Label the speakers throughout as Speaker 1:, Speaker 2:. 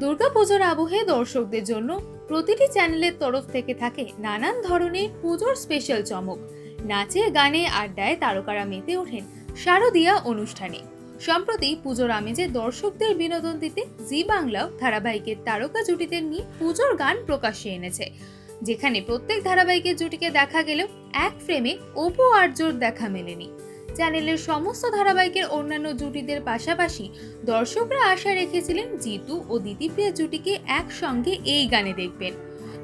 Speaker 1: দুর্গাপুজোর আবহে দর্শকদের জন্য প্রতিটি চ্যানেলের তরফ থেকে থাকে নানান ধরনের পুজোর স্পেশাল চমক। নাচে, গানে, আড্ডায় তারকারা মেতে ওঠেন শারদীয়া অনুষ্ঠানে। সম্প্রতি পুজোর আমেজে দর্শকদের বিনোদন দিতে জি বাংলাও ধারাবাহিকের তারকা জুটিদের নিয়ে পুজোর গান প্রকাশ্যে এনেছে। যেখানে প্রত্যেক ধারাবাহিকের জুটিকে দেখা গেলেও এক ফ্রেমে অপু আর্যর দেখা মেলেনি। চ্যানেলের সমস্ত ধারাবাহিকের অন্যান্য জুটিদের পাশাপাশি দর্শকরা আশা রেখেছিলেন জিতু ও দিতিপ্রিয়া জুটিকে একসঙ্গে এই গানে দেখবেন।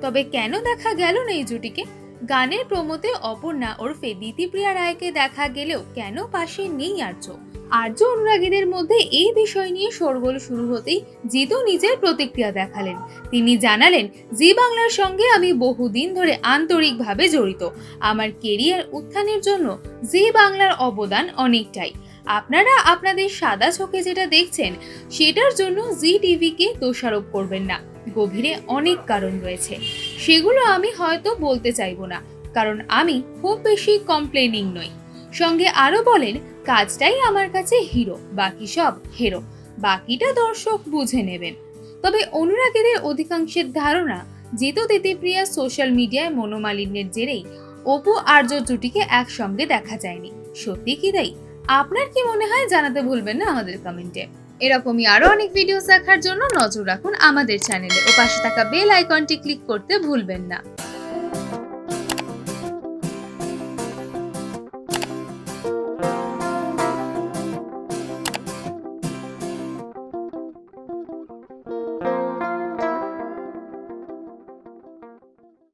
Speaker 1: তবে কেন দেখা গেল না এই জুটিকে? গানের প্রমোতে অপর্ণা ওরফে দিতিপ্রিয়া রায়কে দেখা গেলেও কেন পাশে নেই আর্য আর্য অনুরাগীদের মধ্যে এই বিষয় নিয়ে শোরগোল শুরু হতেই জিতু নিজের প্রতিক্রিয়া দেখালেন। তিনি জানালেন, জি বাংলার সঙ্গে আমি বহুদিন ধরে আন্তরিকভাবে জড়িত। আমার কেরিয়ার উত্থানের জন্য জি বাংলার অবদান অনেকটাই। আপনারা আপনাদের সাদা চোখে যেটা দেখছেন, সেটার জন্য জি টিভিকে দোষারোপ করবেন না। গভীরে অনেক কারণ রয়েছে। সেগুলো আমি হয়তো বলতে চাইব না। কারণ আমি খুব বেশি কমপ্লেনিং নই। সঙ্গে আরও বলেন, কাজটাই আমার কাছে হিরো, বাকি সব হেরো। বাকিটা দর্শক বুঝে নেবেন। তবে অনুরাগীদের অধিকাংশের ধারণা, জিতু দিতিপ্রিয়া সোশ্যাল মিডিয়ায় মনোমালিন্যের জেরেই অপু আর্য জুটিকে একসঙ্গে দেখা যায়নি। সত্যি কি তাই? আপনার কি মনে হয় জানাতে ভুলবেন না আমাদের কমেন্টে। এরকমই আরও অনেক ভিডিওস দেখার জন্য নজর রাখুন আমাদের চ্যানেলে ও পাশে থাকা বেল আইকনটি ক্লিক করতে ভুলবেন না।